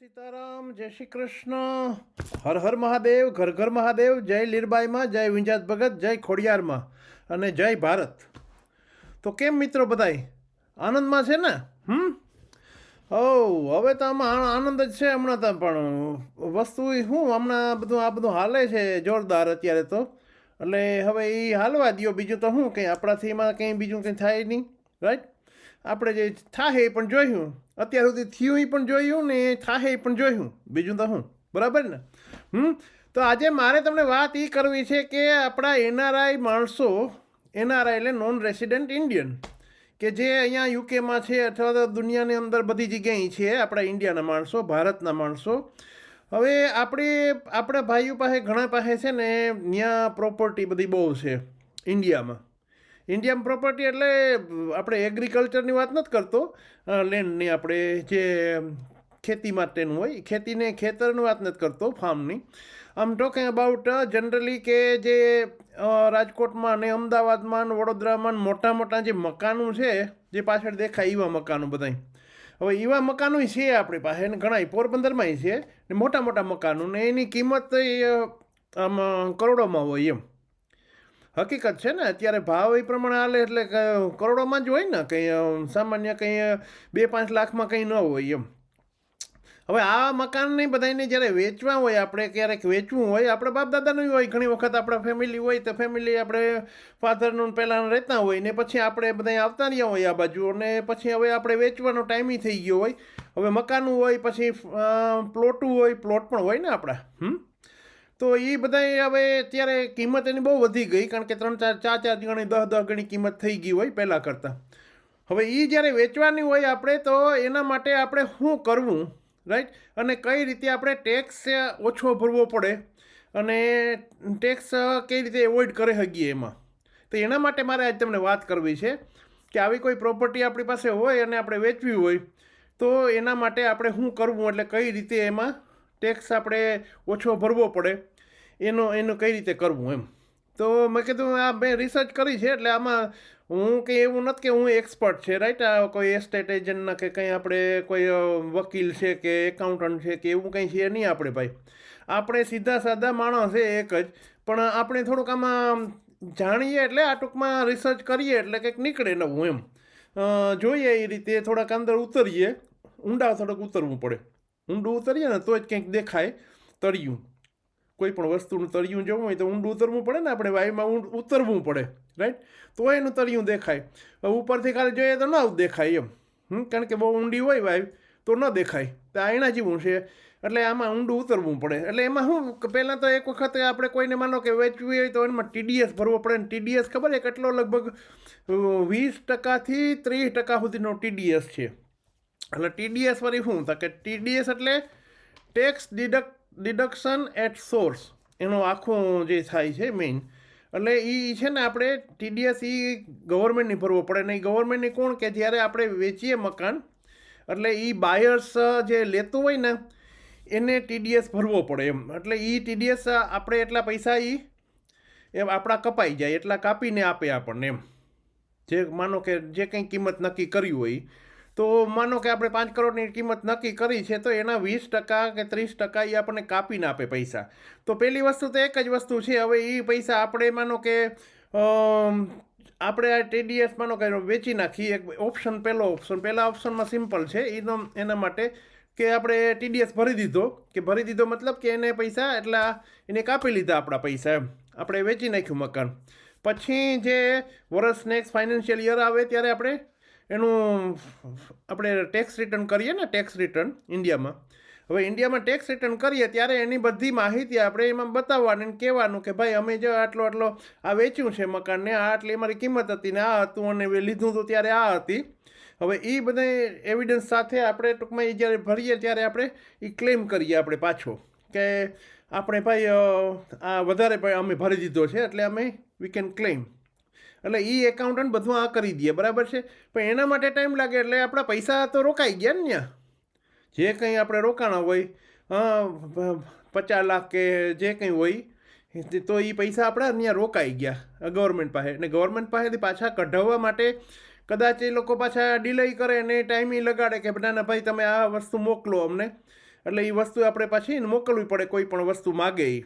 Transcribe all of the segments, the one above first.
સીતારામ, જય શ્રી કૃષ્ણ. હર હર મહાદેવ, ઘર ઘર મહાદેવ, જય લીરબાઈમાં, જય વિંજાત ભગત, જય ખોડિયારમાં અને જય ભારત. તો કેમ મિત્રો બધાય? આનંદમાં છે ને? હમ? ઓ હવે તો આમાં આનંદ જ છે હમણાં તો, પણ વસ્તુ શું? હમણાં બધું, આ બધું હાલે છે જોરદાર અત્યારે તો. એટલે હવે એ હાલવા દ્યો. બીજું તો શું, કંઈ આપણાથી એમાં કંઈ બીજું કંઈ થાય નહીં રાઈટ આપણે જે થાહે એ પણ જોયું. અત્યાર સુધી થયું એ પણ જોયું ને થાહે પણ જોયું. બીજું તો શું બરાબર ને? હમ? તો આજે મારે તમને વાત એ કરવી છે કે આપણા એનઆરઆઈ માણસો, એનઆરઆઈ એટલે નોન રેસિડેન્ટ ઇન્ડિયન, કે જે અહીંયા યુકેમાં છે અથવા તો દુનિયાની અંદર બધી જગ્યાએ છે આપણા ઇન્ડિયાના માણસો, ભારતના માણસો. હવે આપણે, આપણા ભાઈઓ પાસે, ઘણા પાસે છે ને ત્યાં પ્રોપર્ટી બધી બહુ છે ઇન્ડિયામાં. ઇન્ડિયામાં પ્રોપર્ટી એટલે આપણે એગ્રીકલ્ચરની વાત નથી કરતો. લેન્ડની આપણે જે ખેતી માટેનું હોય ખેતીને ખેતરની વાત નથી કરતો ફાર્મની આમ ટોકિંગ અબાઉટ જનરલી કે જે રાજકોટમાં ને અમદાવાદમાં ને વડોદરામાં મોટા મોટા જે મકાનો છે, જે પાછળ દેખાય એવા મકાનો બધાય. હવે એવા મકાનો છે આપણી પાસે ને ઘણા પોરબંદરમાંય છે, ને મોટા મોટા મકાનો ને એની કિંમત આમ કરોડોમાં હોય એમ. હકીકત છે ને, અત્યારે ભાવ એ પ્રમાણે હાલે એટલે કરોડોમાં જ હોય ને, કંઈ સામાન્ય કંઈ બે પાંચ લાખમાં કંઈ ન હોય એમ. હવે આ મકાનને બધાને જ્યારે વેચવા હોય, આપણે ક્યારેક વેચવું હોય, આપણે બાપ દાદાનું હોય, ઘણી વખત આપણા ફેમિલી હોય, તો ફેમિલી આપણે ફાધરનું પહેલાં રહેતા હોય ને પછી આપણે બધા આવતા રહ્યા હોય આ બાજુ અને પછી હવે આપણે વેચવાનો ટાઈમ થઈ ગયો હોય. હવે મકાનું હોય, પછી પ્લોટું હોય, પ્લોટ પણ હોય ને આપણા, હમ? તો એ બધા હવે અત્યારે કિંમત એની બહુ વધી ગઈ, કારણ કે ત્રણ ચાર ચાર ચાર ગણી દસ દસ ગણી કિંમત થઈ ગઈ હોય પહેલાં કરતાં. હવે એ જ્યારે વેચવાની હોય આપણે, તો એના માટે આપણે શું કરવું રાઈટ અને કઈ રીતે આપણે ટેક્સ ઓછો ભરવો પડે, અને ટેક્સ કઈ રીતે એવોઇડ કરી શકીએ એમાં. તો એના માટે મારે આજે તમને વાત કરવી છે, કે આવી કોઈ પ્રોપર્ટી આપણી પાસે હોય અને આપણે વેચવી હોય, તો એના માટે આપણે શું કરવું, એટલે કઈ રીતે એમાં ટેક્સ આપણે ઓછો ભરવો પડે. એનો, એનું કઈ રીતે કરવું એમ? તો મેં કીધું, આ મેં રિસર્ચ કરી છે, એટલે આમાં હું કંઈ એવું નથી કે હું એક્સપર્ટ છે રાઈટ આ કોઈ એસ્ટેટ એજન્ટના કે કંઈ આપણે કોઈ વકીલ છે કે એકાઉન્ટન્ટ છે કે એવું કંઈ છે નહીં આપણે ભાઈ. આપણે સીધા સાદા માણસ છે એક જ, પણ આપણે થોડુંક આમાં જાણીએ એટલે આ ટૂંકમાં રિસર્ચ કરીએ એટલે કંઈક નીકળે નવું એમ. જોઈએ એ રીતે થોડાક અંદર ઉતરીએ. ઊંડા થોડુંક ઉતરવું પડે. ઊંડું ઉતરીએ ને તો જ કંઈક દેખાય તળિયું. કોઈ પણ વસ્તુનું તળિયું જવું હોય તો ઊંડું ઉતરવું પડે ને આપણે વાયુમાં ઊંડ ઉતરવું પડે રાઈટ તો એનું તળિયું દેખાય. ઉપરથી ખાલી જોઈએ તો ન દેખાય એમ. હમ? કારણ કે બહુ ઊંડી હોય વાયુ, તો ન દેખાય. તો આ એના જેવું છે. એટલે આમાં ઊંડું ઉતરવું પડે. એટલે એમાં શું પહેલાં તો એક વખત આપણે કોઈને માનો કે વેચવી હોય તો એમાં ટીડીએસ ભરવો પડે ને ટીડીએસ ખબર છે કેટલો લગભગ વીસ ટકાથી ત્રીસ ટકા સુધીનો ટીડીએસ છે. એટલે ટીડીએસ વળી શું? થાય કે ટીડીએસ એટલે tax deduct deduction at source, એનો આખો જે થાય છે મેઇન એટલે એ છે ને આપણે ટીડીએસ એ ગવર્મેન્ટની ભરવો પડે ને એ ગવર્મેન્ટની કોણ કે જ્યારે આપણે વેચીએ મકાન, એટલે એ બાયર્સ જે લેતું હોય ને, એને ટીડીએસ ભરવો પડે એમ. એટલે એ ટીડીએસ આપણે એટલા પૈસા એ એમ આપણા કપાઈ જાય, એટલા કાપીને આપે આપણને એમ. જે માનો કે જે કંઈ કિંમત નક્કી કરી હોય તો માનો કે આપણે પાંચ કરોડની કિંમત નક્કી કરી છે, તો એના વીસ ટકા કે ત્રીસ ટકા એ આપણને કાપીને આપે પૈસા. તો પહેલી વસ્તુ તો એક જ વસ્તુ છે, હવે એ પૈસા આપણે માનો કે આપણે આ ટીડીએસ માનો કે વેચી નાખીએ. એક ઓપ્શન પહેલો ઓપ્શન, પહેલા ઓપ્શનમાં સિમ્પલ છે એનો એના માટે કે આપણે ટીડીએસ ભરી દીધો. કે ભરી દીધો મતલબ કે એને પૈસા, એટલા એને કાપી લીધા આપણા પૈસા એમ. આપણે વેચી નાખ્યું મકાન. પછી જે વર્ષ નેક્સ્ટ ફાઇનાન્શિયલ યર આવે, ત્યારે આપણે એનું આપણે ટેક્સ રિટર્ન કરીએ ને ટેક્સ રિટર્ન ઇન્ડિયામાં. હવે ઇન્ડિયામાં ટેક્સ રિટર્ન કરીએ ત્યારે એની બધી માહિતી આપણે એમાં બતાવવાની અને કહેવાનું કે ભાઈ અમે જો આટલો આટલો આ વેચ્યું છે મકાનને, આ આટલી અમારી કિંમત હતી ને આ હતું અને લીધું હતું ત્યારે આ હતી. હવે એ બધા એવિડન્સ સાથે આપણે ટૂંકમાં એ જ્યારે ભરીએ ત્યારે આપણે એ ક્લેમ કરીએ આપણે પાછો કે આપણે ભાઈ આ વધારે અમે ભરી દીધો છે એટલે અમે વી કેન ક્લેમ એટલે એ એકાઉન્ટન્ટ બધું આ કરી દે, બરાબર છે? પણ એના માટે ટાઈમ લાગે એટલે આપણા પૈસા તો રોકાઈ ગયા ને ત્યાં. જે કંઈ આપણે રોકાણા હોય પચાસ લાખ કે જે કંઈ હોય તે- એ પૈસા આપણા ત્યાં રોકાઈ ગયા ગવર્મેન્ટ પાસે. અને ગવર્મેન્ટ પાસેથી પાછા કઢાવવા માટે કદાચ એ લોકો પાછા ડિલે કરે અને ટાઈમ એ લગાડે કે ના ના, ભાઈ, તમે આ વસ્તુ મોકલો અમને. એટલે એ વસ્તુ આપણે પાછી મોકલવી પડે કોઈ પણ વસ્તુ માગે એ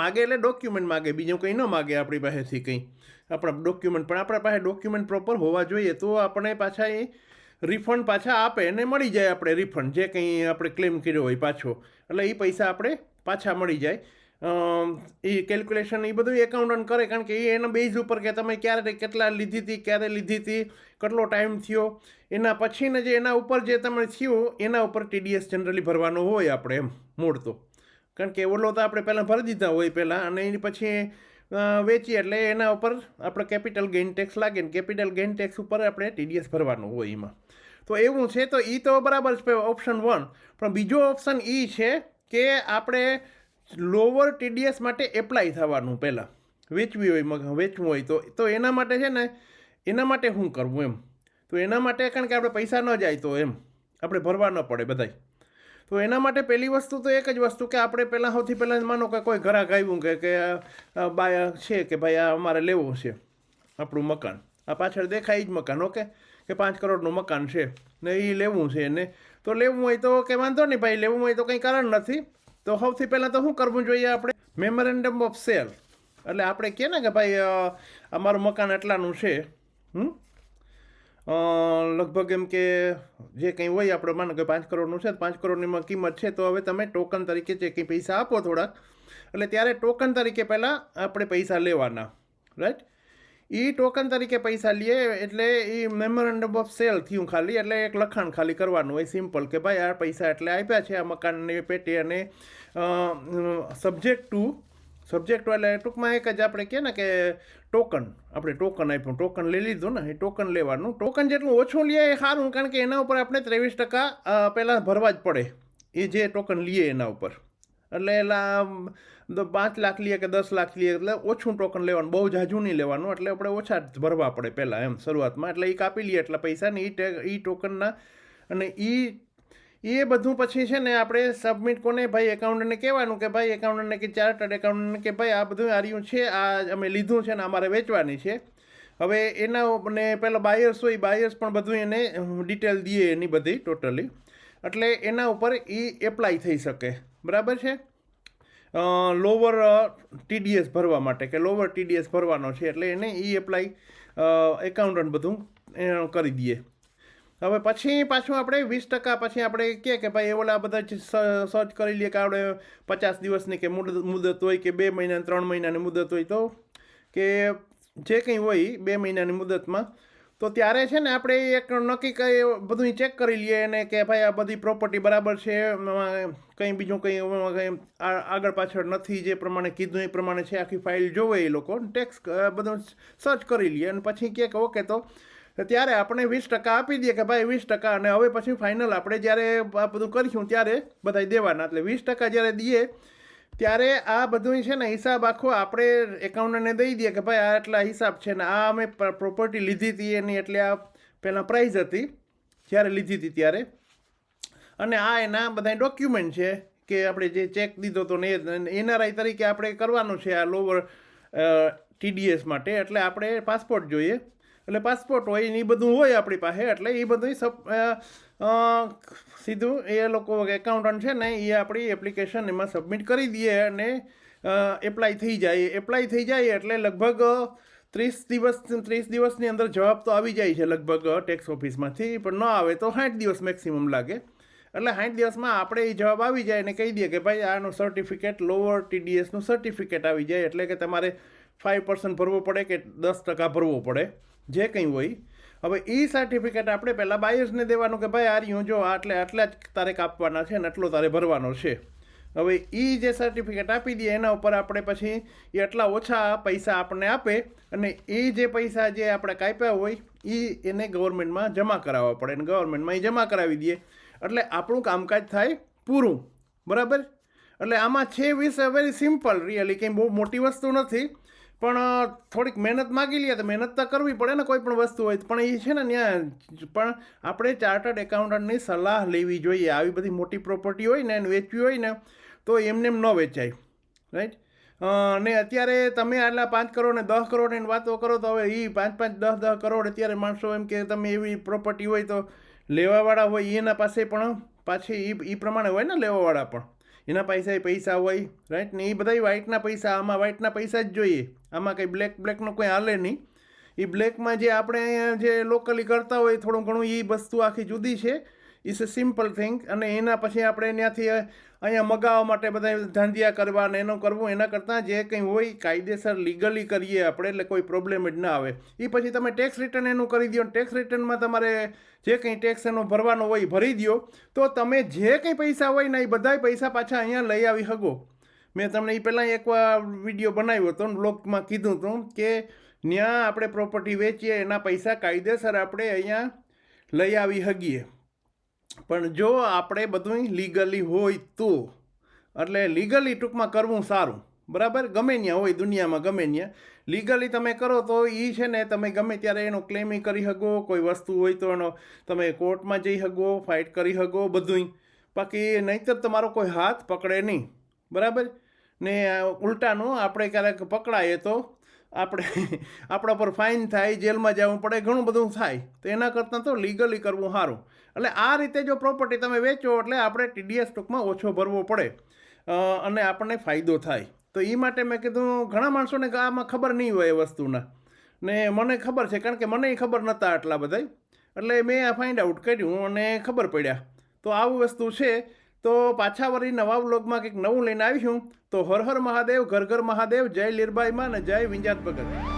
માગે એટલે ડોક્યુમેન્ટ માગે, બીજું કંઈ ન માગે આપણી પાસેથી કંઈ. આપણા ડોક્યુમેન્ટ પણ આપણા પાસે ડોક્યુમેન્ટ પ્રોપર હોવા જોઈએ તો આપણે પાછા એ રિફંડ પાછા આપે અને મળી જાય આપણે રિફંડ જે કંઈ આપણે ક્લેમ કર્યો હોય પાછો. એટલે એ પૈસા આપણે પાછા મળી જાય. એ કેલ્ક્યુલેશન એ બધું એકાઉન્ટન્ટ કરે કારણ કે એ એના બેઝ ઉપર કે તમે ક્યારે કેટલા લીધી હતી ક્યારે લીધી હતી કેટલો ટાઈમ થયો, એના પછીને જે એના ઉપર જે તમે થયું, એના ઉપર ટીડીએસ જનરલી ભરવાનો હોય આપણે એમ, મૂળ તો. કારણ કે ઓલો તો આપણે પહેલાં ભરી દીધા હોય પહેલાં અને એની પછી વેચીએ એટલે એના ઉપર આપણે કેપિટલ ગેઇન ટેક્સ લાગે ને કેપિટલ ગેઇન ટેક્સ ઉપર આપણે ટીડીએસ ભરવાનું હોય એમાં. તો એવું છે, તો એ તો બરાબર છે ઓપ્શન વન પણ બીજો ઓપ્શન એ છે કે આપણે લોવર ટીડીએસ માટે એપ્લાય થવાનું પહેલાં. વેચવી હોય વેચવું હોય, તો તો એના માટે છે ને, એના માટે શું કરવું એમ? તો એના માટે કારણ કે આપણે પૈસા ન જાય તો એમ? આપણે ભરવા ન પડે બધાય. તો એના માટે પહેલી વસ્તુ તો એક જ વસ્તુ કે આપણે પહેલાં સૌથી પહેલાં માનો કે કોઈ ઘરાક આવ્યું કે કે બાય, છે કે ભાઈ આ અમારે લેવું છે આપણું મકાન. આ પાછળ દેખાય જ મકાન, ઓકે? કે પાંચ કરોડનું મકાન છે ને એ લેવું છે ને તો લેવું હોય તો કે વાંધો નહીં ભાઈ, લેવું હોય તો કંઈ કારણ નથી. તો સૌથી પહેલાં તો શું કરવું જોઈએ આપણે? મેમોરેન્ડમ ઓફ સેલ એટલે આપણે કહે ને કે ભાઈ અમારું મકાન એટલાનું છે, હમ? લગભગ એમ કે જે કંઈ હોય આપણે માનો કે પાંચ કરોડનું છે, પાંચ કરોડની કિંમત છે, તો હવે તમે ટોકન તરીકે જે કંઈ પૈસા આપો થોડાક, એટલે ત્યારે ટોકન તરીકે પહેલાં આપણે પૈસા લેવાના રાઈટ એ ટોકન તરીકે પૈસા લઈએ એટલે એ મેમોરેન્ડમ ઓફ સેલ થયું ખાલી, એટલે એક લખાણ ખાલી કરવાનું હોય સિમ્પલ કે ભાઈ આ પૈસા એટલે આપ્યા છે, આ મકાનની, પેટી અને સબ્જેક્ટ ટુ સબ્જેક્ટ એટલે ટૂંકમાં એક જ આપણે કહે ને કે ટોકન આપણે ટોકન આપ્યું ટોકન લઈ લીધું ને, એ ટોકન લેવાનું. ટોકન જેટલું ઓછું લઈએ એ સારું, કારણ કે એના ઉપર આપણે ત્રેવીસ ટકા પહેલાં ભરવા જ પડે. એ જે ટોકન લઈએ એના ઉપર. એટલે એલા પાંચ લાખ લઈએ કે દસ લાખ લઈએ એટલે ઓછું ટોકન લેવાનું, બહુ જાજુ નહીં લેવાનું, એટલે આપણે ઓછા ભરવા પડે પહેલાં એમ શરૂઆતમાં. એટલે એ કાપી લઈએ એટલા પૈસા ને એ એ ટોકનના અને એ એ બધું પછી છે ને આપણે સબમિટ કોને? ભાઈ એકાઉન્ટને કહેવાનું કે ભાઈ એકાઉન્ટને કે ચાર્ટર્ડ એકાઉન્ટને કે ભાઈ આ બધું આર્યું છે, આ અમે લીધું છે ને અમારે વેચવાની છે. હવે એના ને પેલા બાયર્સ હોય બાયર્સ પણ બધું એને ડિટેલ દઈએ એની બધી ટોટલી એટલે એના ઉપર એ એપ્લાય થઈ શકે. બરાબર છે? લોવર ટીડીએસ ભરવા માટે કે લોવર ટીડીએસ ભરવાનો છે એટલે એને એ એપ્લાય એકાઉન્ટન્ટ બધું કરી દઈએ. હવે પછી પાછું આપણે વીસ ટકા પછી આપણે કહે કે ભાઈ ઓલા બધા સર્ચ કરી લઈએ કે આપણે પચાસ દિવસની કે મુદત હોય કે બે મહિના, ત્રણ મહિનાની મુદત હોય તો કે જે કંઈ હોય બે મહિનાની મુદતમાં. તો ત્યારે છે ને આપણે એક નક્કી કરી, બધું ચેક કરી લઈએ અને કે ભાઈ આ બધી પ્રોપર્ટી બરાબર છે કંઈ બીજું કંઈ કંઈ આગળ પાછળ નથી જે પ્રમાણે કીધું એ પ્રમાણે છે, આખી ફાઇલ જોવે એ લોકો ટેક્સ બધું સર્ચ કરી લઈએ અને પછી કહે કે ઓકે તો ત્યારે આપણે વીસ ટકા આપી દઈએ કે ભાઈ વીસ ટકા અને હવે પછી ફાઇનલ આપણે જ્યારે આ બધું કરીશું ત્યારે બધાય દેવાના. એટલે વીસ ટકા જ્યારે દઈએ ત્યારે આ બધું છે ને હિસાબ આખો આપણે એકાઉન્ટને દઈ દઈએ કે ભાઈ આ આટલા હિસાબ છે ને આ અમે પ્રોપર્ટી લીધી હતી એની એટલે આ પહેલાં પ્રાઇઝ હતી જ્યારે લીધી હતી ત્યારે. અને આ એના બધા ડોક્યુમેન્ટ છે કે આપણે જે ચેક દીધો હતો ને એનઆરઆઈ તરીકે આપણે કરવાનું છે આ લોવર ટીડીએસ માટે. એટલે આપણે પાસપોર્ટ જોઈએ. એટલે પાસપોર્ટ હોય, ને એ બધું હોય આપણી પાસે, એટલે એ બધું સીધું એ લોકો એકાઉન્ટન્ટ છે ને, એ આપણી એપ્લિકેશન એમાં સબમિટ કરી દઈએ અને એપ્લાય થઈ જાય. એપ્લાય થઈ જાય એટલે લગભગ ત્રીસ દિવસ, ત્રીસ દિવસની અંદર જવાબ તો આવી જાય છે લગભગ ટેક્સ ઓફિસમાંથી પણ ન આવે તો સાઠ દિવસ મેક્સિમમ લાગે. એટલે સાઠ દિવસમાં આપણે એ જવાબ આવી જાય અને કહી દઈએ કે ભાઈ આનું સર્ટિફિકેટ લોઅર ટીડીએસનું સર્ટિફિકેટ આવી જાય, એટલે કે તમારે ફાઇવ પર્સન્ટ ભરવો પડે કે દસ ટકા ભરવો પડે. જે કંઈ હોય. હવે એ સર્ટિફિકેટ આપણે પહેલાં બાયર્સને દેવાનું કે ભાઈ આ રહ્યું જો આટલે આટલા જ તારે કાપવાના છે ને આટલો તારે ભરવાનો છે. હવે એ જે સર્ટિફિકેટ આપી દઈએ એના ઉપર આપણે પછી એ આટલા ઓછા પૈસા આપણને આપે અને એ જે પૈસા જે આપણે કાપ્યા હોય એ એને ગવર્મેન્ટમાં જમા કરાવવા પડે અને ગવર્મેન્ટમાં એ જમા કરાવી દઈએ. એટલે આપણું કામકાજ થાય પૂરું. બરાબર? એટલે આમાં છે વીસ વેરી સિમ્પલ રિયલી કંઈ બહુ મોટી વસ્તુ નથી. પણ થોડીક મહેનત માગી લઈએ તો મહેનત તો કરવી પડે ને કોઈ પણ વસ્તુ હોય પણ એ છે ને ત્યાં પણ આપણે ચાર્ટર્ડ એકાઉન્ટન્ટની સલાહ લેવી જોઈએ. આવી બધી મોટી પ્રોપર્ટી હોય ને એને વેચવી હોય ને, તો એમને એમ ન વેચાય. રાઈટ અને અત્યારે તમે આટલા પાંચ કરોડ ને દસ કરોડ એની વાતો કરો તો હવે એ પાંચ પાંચ, દસ દસ કરોડ અત્યારે માણસો એમ કે તમે એવી પ્રોપર્ટી હોય તો લેવાવાળા હોય એના પાસે પણ પાછી એ પ્રમાણે હોય ને લેવાવાળા પણ. એના પૈસા પૈસા હોય રાઈટ ને એ બધા વ્હાઇટના પૈસા, આમાં વ્હાઇટના પૈસા જ જોઈએ. આમાં કંઈ બ્લેક બ્લેકનો કોઈ હાલે નહીં. એ બ્લેકમાં જે આપણે અહીંયા જે લોકલી કરતા હોય થોડું ઘણું એ વસ્તુ આખી જુદી છે. ઇટ્સ અ સિમ્પલ થિંગ અને એના પછી આપણે ત્યાંથી અહીંયા મગાવવા માટે બધા ધાંધિયા કરવા ને એનું કરવું, એના કરતાં જે કંઈ હોય કાયદેસર લીગલી કરીએ આપણે, એટલે કોઈ પ્રોબ્લેમ જ ના આવે. એ પછી તમે ટેક્સ રિટર્ન એનું કરી દો ટેક્સ રિટર્નમાં તમારે જે કંઈ ટેક્સ એનો ભરવાનો હોય ભરી દો તો તમે જે કંઈ પૈસા હોય ને એ બધાય પૈસા પાછા અહીંયા લઈ આવી શકો. મેં તમને એ પહેલાં એક વીડિયો બનાવ્યો હતો બ્લોગમાં કીધું હતું કે ત્યાં આપણે પ્રોપર્ટી વેચીએ, એના પૈસા કાયદેસર આપણે અહીંયા લઈ આવી શકીએ. પણ જો આપણે બધું લીગલી હોય તો, એટલે લીગલી ટૂંકમાં કરવું સારું. બરાબર? ગમે ત્યાં હોય, દુનિયામાં ગમે ત્યાં લીગલી તમે કરો તો એ છે ને, તમે ગમે ત્યારે એનો ક્લેમ કરી શકો, કોઈ વસ્તુ હોય તો એનો, તમે કોર્ટમાં જઈ શકો ફાઇટ કરી શકો, બધુંય. બાકી નહીંતર તમારો કોઈ હાથ પકડે નહીં. બરાબર? ને ઉલટાનું આપણે ક્યારેક પકડાઈએ તો આપણે આપણા પર ફાઇન થાય, જેલમાં જવું પડે, ઘણું બધું થાય. તો એના કરતાં તો લીગલી કરવું સારું. એટલે આ રીતે જો પ્રોપર્ટી તમે વેચો એટલે આપણે ટીડીએસ ટૂંકમાં ઓછો ભરવો પડે. અને આપણને ફાયદો થાય. તો એ માટે મેં કીધું, ઘણા માણસોને આમાં ખબર નહીં હોય એ વસ્તુના. ને મને ખબર છે, કારણ કે મને ખબર નહોતા આટલા બધા એટલે મેં આ ફાઇન્ડ આઉટ કર્યું અને ખબર પડ્યા. તો આવું વસ્તુ છે. તો પાછા વળી નવા વ્લોગમાં કંઈક નવું લઈને આવીશું. તો હર હર મહાદેવ, ઘર ઘર મહાદેવ, જય લીરબાઈમાં અને જય વિંજાત ભગત